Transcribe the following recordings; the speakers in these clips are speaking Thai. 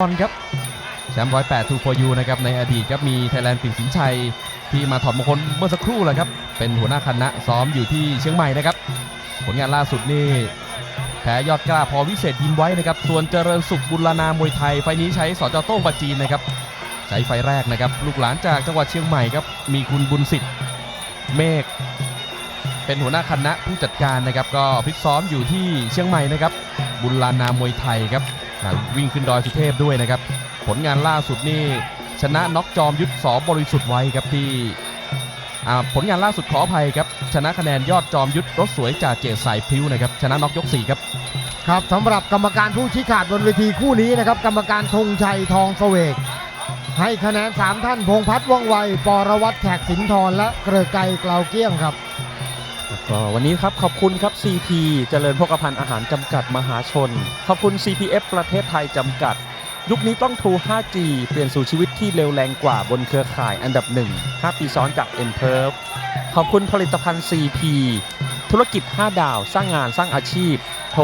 บอลครับแชมป์ร้อยแปดทูโฟยูนะครับในอดีตครับมีไทยแลนด์ปิ่นสินชัย ที่มาถอดมงคลเมื่อสักครู่แหละครับ เป็นหัวหน้าคณะซ้อมอยู่ที่เชียงใหม่นะครับ ผลงานล่าสุดนี่แพ้ยอดกล้าพอวิเศษยิ้มไว้นะครับ ส่วนเจริญสุขบุรณามวยไทย ไฟนี้ใช้สจโต้งปาจีนนะครับ ใช้ไฟแรกนะครับ ลูกหลานจากจังหวัดเชียงใหม่ครับ มีคุณบุญสิทธิ์เมฆเป็นหัวหน้าคณะผู้จัดการนะครับ ก็ฟิตซ้อมอยู่ที่เชียงใหม่นะครับ บุรณามวยไทยครับ วิ่งขึ้นดอยสุเทพด้วยนะครับ ผลงานล่าสุดนี่ชนะน็อกจอมยุทธสอบริสุทธิ์ไว้ครับที่ผลงานล่าสุดขออภัยครับ ชนะคะแนนยอดจอมยุทธรถสวยจ่าเจสายพิ้วนะครับ ชนะน็อกยก 4 ครับ ครับสำหรับกรรมการผู้ชี้ขาดบนเวทีคู่นี้นะครับ กรรมการธงชัยทองเสวก ให้คะแนน 3 ท่านพงพัฒน์ว่องไวปรวัตรแขกสินทรและเกลือไกรกล่าวเกี้ยงครับ ก็วันนี้ครับขอบคุณครับ CP เจริญพกพันธ์อาหารจำกัดมหาชน ขอบคุณ CPF ประเทศไทยจำกัด ยุคนี้ต้อง True 5G เปลี่ยนสู่ชีวิตที่เร็วแรงกว่าบนเครือข่ายอันดับหนึ่ง5ปีซ้อนจาก m p e r v ขอบคุณผลิตภัณฑ์ CP ธุรกิจ 5 ดาว สร้างงานสร้างอาชีพ โทร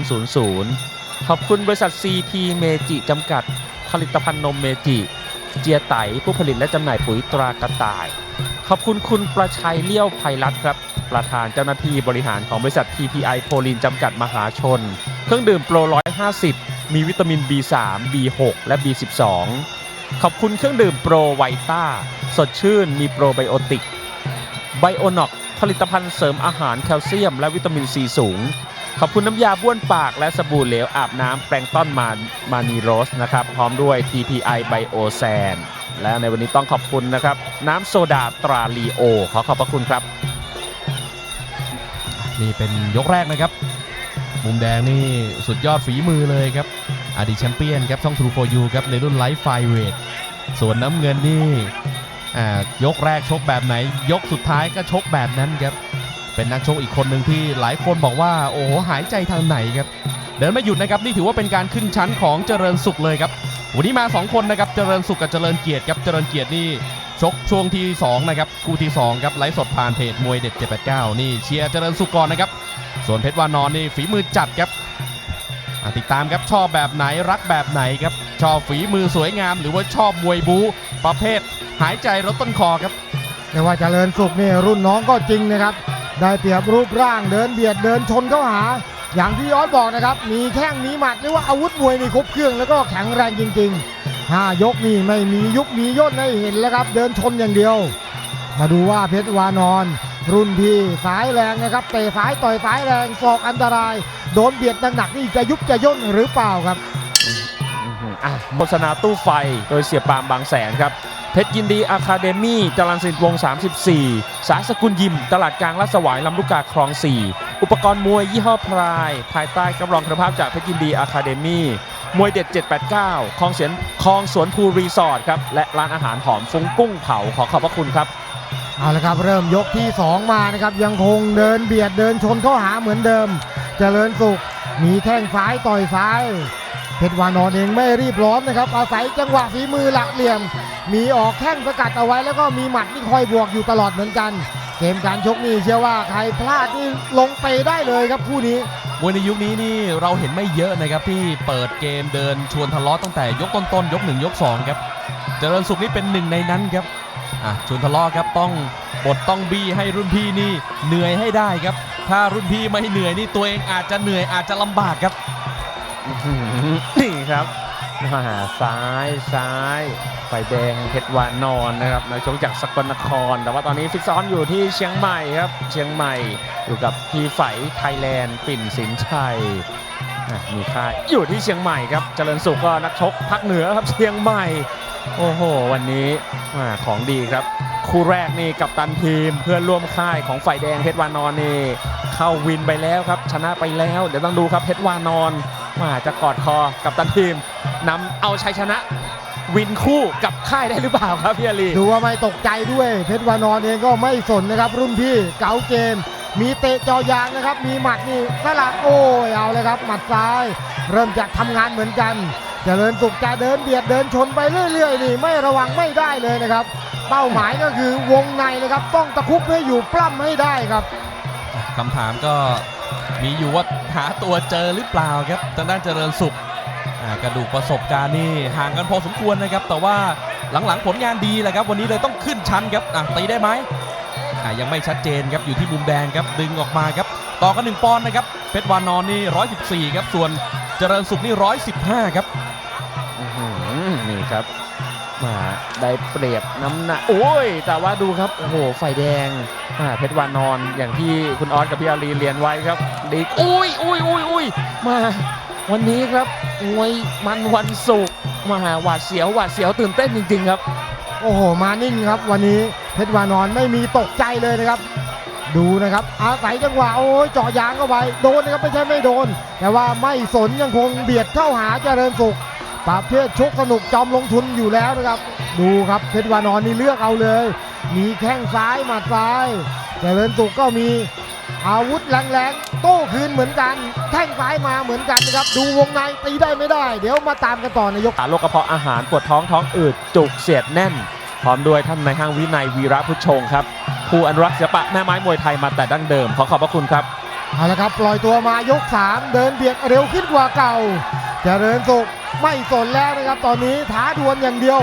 02-800-8000 ขอบคุณบริษัท CP เมจิจำกัด ผลิตภัณฑ์นมเมจิ เจียไตผู้ผลิตและจำหน่ายปุ๋ยตรากระต่าย ขอบคุณคุณประชัยเลี้ยวไพรัตครับ ประธานเจ้าหน้าที่บริหารของบริษัท TPI โพลินจำกัดมหาชน เครื่องดื่มโปร 150 มีวิตามิน B3 B6 และ B12 ขอบคุณเครื่องดื่มโปรไวต้า สดชื่นมีโปรไบโอติกไบโอนอกผลิตภัณฑ์เสริมอาหารแคลเซียมและวิตามินซีสูง ขอบคุณน้ำยาบ้วนปากและสบู่เหลวอาบน้ำแปรงต้อนมามานีโรสนะครับ พร้อมด้วย TPI Bio s a n แและในวันนี้ต้องขอบคุณนะครับ น้ำโซดาตราลีโอ ขอขอบพระคุณครับ นี่เป็นยกแรกนะครับ มุมแดงนี่สุดยอดฝีมือเลยครับ อดีตแชมเปี้ยนครับช่อง True for You ครับในรุ่นไลฟ์ไฟเวทส่วนน้ำเงินนี่อ่ายกแรกชกแบบไหน ยกสุดท้ายก็ชกแบบนั้นครับ เป็นนักชกอีกคนหนึ่งที่หลายคนบอกว่าโอ้หายใจทางไหนครับ เดินไม่หยุดนะครับนี่ถือว่าเป็นการขึ้นชั้นของเจริญสุขเลยครับ วันนี้มา 2 คนนะครับ เจริญสุขกับเจริญเกียรติครับ เจริญเกียรตินี่ชกช่วงที่ 2 นะครับ คู่ที่ 2 ครับ ไลฟ์สดผ่านเพจมวยเด็ด 789 นี่เชียร์เจริญสุขก่อนนะครับ ส่วนเพชรวานอนนี่ฝีมือจัดครับติดตามครับชอบแบบไหนรักแบบไหนครับ ชอบฝีมือสวยงาม หรือว่าชอบมวยบูประเภท หายใจรถต้นคอครับแต่ว่าเจริญสุขนี่รุ่นน้องก็จริงนะครับ ได้เปรียบรูปร่างเดินเบียดเดินชนเข้าหา อย่างที่ย้อดบอกนะครับ มีแข้งมีหมัดเรียกว่าอาวุธมวยนี่ครบเครื่องแล้วก็แข็งแรงจริงๆห้ายกนี่ไม่มียุบมีย่นให้เห็นแล้วครับ เดินชนอย่างเดียว มาดูว่าเพชรวานอน รุ่นพี่สายแรงนะครับเตะสายต่อยสายแรงศอกอันตราย โดนเบียดหนักๆนี่จะยุบจะย่นหรือเปล่าครับโฆษณาตู้ไฟโดยเสียปามบางแสนครับ เพชรยินดีอะคาเดมี่จรัญสินวง 34 สาสกุลยิม ตลาดกลางลาดสวายลำลูกกาคลอง 4 อุปกรณ์มวยยี่ห้อพราย ภายใต้กำรองคุณภาพจากเพชรยินดีอะคาเดมี่มวยเด็ด 789คลองเสียนคลองสวนภูรีสอร์ทครับ และร้านอาหารหอมฟุ้งกุ้งเผาขอขอบพระคุณครับ เอาละครับ เริ่มยกที่ 2 มานะครับ ยังคงเดินเบียดเดินชนเข้าหาเหมือนเดิมเจริญสุขมีแข้งซ้ายต่อยซ้ายเพชรวานอนเองไม่รีบร้อนนะครับ อาศัยจังหวะฝีมือหลักเหลี่ยม มีออกแข้งสกัดเอาไว้แล้วก็มีหมัดที่คอยบวกอยู่ตลอดเหมือนกัน เกมการชกนี่เชื่อว่าใครพลาดนี่ลงไปได้เลยครับคู่นี้มวยในยุคนี้นี่เราเห็นไม่เยอะนะครับที่เปิดเกมเดินชวนทะเลาะตั้งแต่ยกต้นๆยก1ยก2ครับเจริญสุขนี่เป็นหนึ่งในนั้นครับอะชวนทะเลาะครับต้องบทต้องบี้ให้รุ่นพี่นี่เหนื่อยให้ได้ครับ ถ้ารุ่นพี่ไม่เหนื่อยนี่ตัวเองอาจจะเหนื่อยอาจจะลำบากครับอื้อหือนี่ครับ มาซ้ายซ้ายไฟแดงเพชรวานอนนะครับนักชกจากสกลนคร แต่ว่าตอนนี้ฟิตซ้อมอยู่ที่เชียงใหม่ครับ เชียงใหม่อยู่กับพี่ไฝไทยแลนด์ปิ่นสินชัยมีค่ายอยู่ที่เชียงใหม่ครับ เจริญสุขก็นักชกภาคเหนือครับเชียงใหม่ โอ้โห วันนี้ของดีครับ คู่แรกนี่กับตันทีมเพื่อนร่วมค่ายของฝ่ายแดงเพชรวานอนนี่ เข้าวินไปแล้วครับ ชนะไปแล้ว เดี๋ยวต้องดูครับเพชรวานอนว่าจะกอดคอกับตันทีม นำเอาชัยชนะวินคู่กับค่ายได้หรือเปล่าครับพี่อาลีดูว่าไม่ตกใจด้วยเพชรวานอนเองก็ไม่สนนะครับ รุ่นพี่เก๋าเกม มีเตะจอยางนะครับ มีหมัดนี่สลัดโอ้ยเอาเลยครับ หมัดซ้าย เริ่มจะทำงานเหมือนกันเจริญสุขจะเดินเบียดเดินชนไปเรื่อยๆนี่ไม่ระวังไม่ได้เลยนะครับ เป้าหมายก็คือวงในนะครับ ต้องตะคุบให้อยู่ปล้ำให้ได้ครับคำถามก็มีอยู่ว่าหาตัวเจอหรือเปล่าครับทางด้านเจริญสุขอ่า กระดูกประสบการณ์นี่ห่างกันพอสมควรนะครับ แต่ว่าหลังๆผลงานดีแหละครับ วันนี้เลยต้องขึ้นชั้นครับอะตีได้ไหมยังไม่ชัดเจนครับอยู่ที่มุมแดงครับดึงออกมาครับ ต่อกันหนึ่งปอนด์นะครับเพชรวานอนนี่ 114 ครับ ส่วนเจริญสุขนี่ 115 ครับนี่ครับมาได้เปรียบน้ำหนักโอ้ย แต่ว่าดูครับ โอ้โหไฟแดงเพชรวานอนอย่างที่คุณออสกับพี่อารีเรียนไว้ครับดีอุ้ยอุ้ยอุ้ยอุ้ยมาวันนี้ครับ มวยมันวันศุกร์มาหวาดเสียวหวาดเสียวตื่นเต้นจริง ๆ ครับ โอ้โห มานิ่งครับ วันนี้เพชรวานอนไม่มีตกใจเลยนะครับ ดูนะครับ อาศัยจังหวะโอ้ยเจาะยางเข้าไปโดนนะครับไม่ใช่ไม่โดน แต่ว่าไม่สนยังคงเบียดเข้าหาเจริญสุขประเภทชกสนุกจอมลงทุนอยู่แล้วนะครับ ดูครับเพชรวานอนนี่เลือกเอาเลย มีแข้งซ้ายหมัดซ้าย เจริญสุขก็มี อาวุธแรงๆ โต้คืนเหมือนกันแข้งซ้ายมาเหมือนกันนะครับ ดูวงในตีได้ไม่ได้ เดี๋ยวมาตามกันต่อในยกขาโรคกระเพาะอาหารปวดท้องท้องอืดจุกเสียดแน่น พร้อมด้วยท่านนายห้างวินัยวีระพุชชงครับผู้อนุรักษ์ศิลปะแม่ไม้มวยไทยมาแต่ดั้งเดิม ขอขอบพระคุณครับ เอาละครับปล่อยตัวมายก 3 เดินเบียดเร็วขึ้นกว่าเก่าเจริญสุขไม่สนแล้วนะครับตอนนี้ท้าดวลอย่างเดียว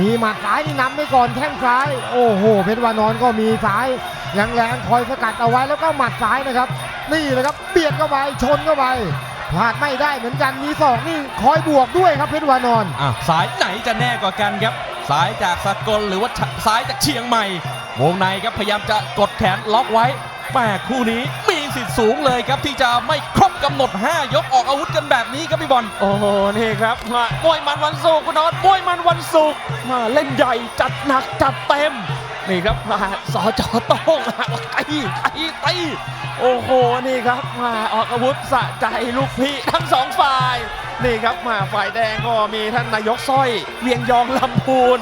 มีหมัดซ้ายนี่นำไปก่อนแข้งซ้าย โอ้โห เพชรวานอนก็มีซ้ายแรงๆคอยสกัดเอาไว้แล้วก็หมัดซ้ายนะครับ นี่เลยครับเบียดเข้าไปชนเข้าไปพลาดไม่ได้เหมือนกันมีศอกนี่คอยบวกด้วยครับเพชรวานอนอะสายไหนจะแน่กว่ากันครับสายจากสกลหรือว่าสายจากเชียงใหม่ วงในครับพยายามจะกดแขนล็อกไว้แม่คู่นี้ สิทธิ์สูงเลยครับที่จะไม่ครบกำหนด 5 ยกออกอาวุธกันแบบนี้ครับพี่บอลโอ้โหนี่ครับมามวยมันวันศุกร์คุณนอตมวยมันวันศุกร์มาเล่นใหญ่จัดหนักจัดเต็มนี่ครับมาสอจอโต้งมาตีตีตีโอ้โหนี่ครับมาออกอาวุธสะใจลูกพี่ทั้งสองฝ่ายนี่ครับมาฝ่ายแดงก็มีท่านนายกสร้อยเวียงยองลำพูน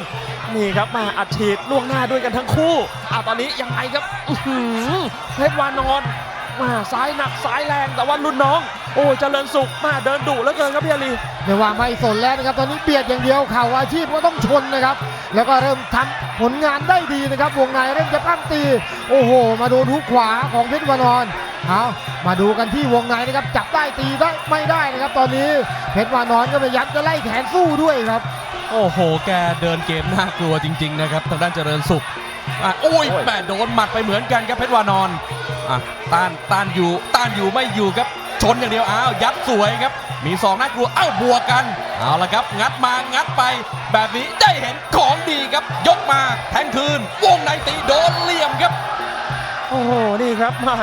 นี่ครับมาอัดฉีดล่วงหน้าด้วยกันทั้งคู่อ่าตอนนี้ยังไงครับอื้อหือเพชรวานอน มาซ้ายหนักซ้ายแรงแต่ว่ารุ่นน้อง โอ้เจริญสุขมาเดินดุเหลือเกินครับพี่อาลีเรียกว่าไม่สนแล้วนะครับตอนนี้เบียดอย่างเดียวเข่าอาชีพก็ต้องชนนะครับ แล้วก็เริ่มทำผลงานได้ดีนะครับ วงในเริ่มจะปั้มตี โอ้โห มาโดนทุกขวาของเพชรวานอนเอามาดูกันที่วงในนะครับจับได้ตีได้ไม่ได้นะครับ ตอนนี้เพชรวานอนก็พยายามจะไล่แขนสู้ด้วยครับ โอ้โห แกเดินเกมน่ากลัวจริง ๆ นะครับทางด้านเจริญสุขอะโอ้ยโอ้ยแม่โดนหมัดไปเหมือนกันครับเพชรวานอน อะต้านต้านอยู่ต้านอยู่ไม่อยู่ครับ ชนอย่างเดียวอ้าวยัดสวยครับ มีสองน่ากลัวเอ้าบวกกันเอาละครับ งัดมางัดไป แบบนี้ได้เห็นของดีครับ ยกมาแทงคืน วงในตีโดนเหลี่ยมครับ โอ้โหนี่ครับมา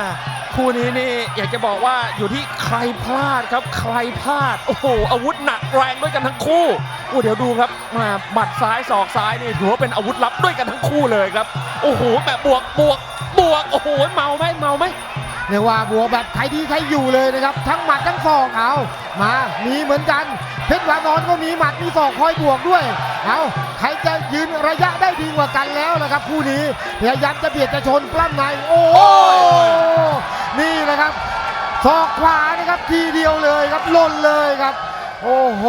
คู่นี้นี่อยากจะบอกว่าอยู่ที่ใครพลาดครับ ใครพลาด โอ้โหอาวุธหนักแรงด้วยกันทั้งคู่โอ้เดี๋ยวดูครับมาหมัดซ้ายศอกซ้ายนี่ถือว่าเป็นอาวุธลับด้วยกันทั้งคู่เลยครับ โอ้โหแบบบวกบวก วก โอ้โห เมาไหมเมาไหมเรียกว่าบวกแบบใครดีใครอยู่เลยนะครับ ทั้งหมัดทั้งศอกเอามา มีเหมือนกันเพชรวานอนก็มีหมัดมีศอกคอยบวกด้วย เอาใครจะยืนระยะได้ดีกว่ากันแล้วนะครับคู่นี้พยายามจะเบียดจะชนปล้ำในโอ้โหโอ้ยนี่นะครับศอกขวานะครับทีเดียวเลยครับหล่นเลยครับ โอ้โห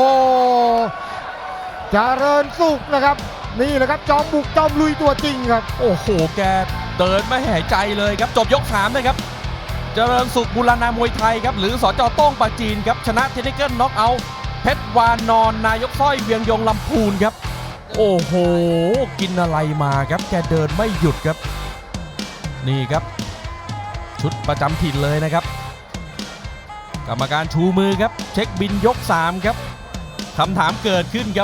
เจริญสุขนะครับ นี่นะครับจอมบุกจอมลุยตัวจริงครับ โอ้โหแก เดินไม่หายใจเลยครับ จบยก3นะครับ เจริญสุขบุรณามวยไทยครับ หรือสจโต้งปาจีนครับ ชนะเทคนิเกิลน็อกเอาเพชรวานอนนายกสร้อยเวียงยงลำพูนครับ โอ้โห กินอะไรมาครับ แกเดินไม่หยุดครับ นี่ครับ ชุดประจำถิ่นเลยนะครับ กรรมการชูมือครับ เช็คบินยก 3 ครับคำถามเกิดขึ้นครับ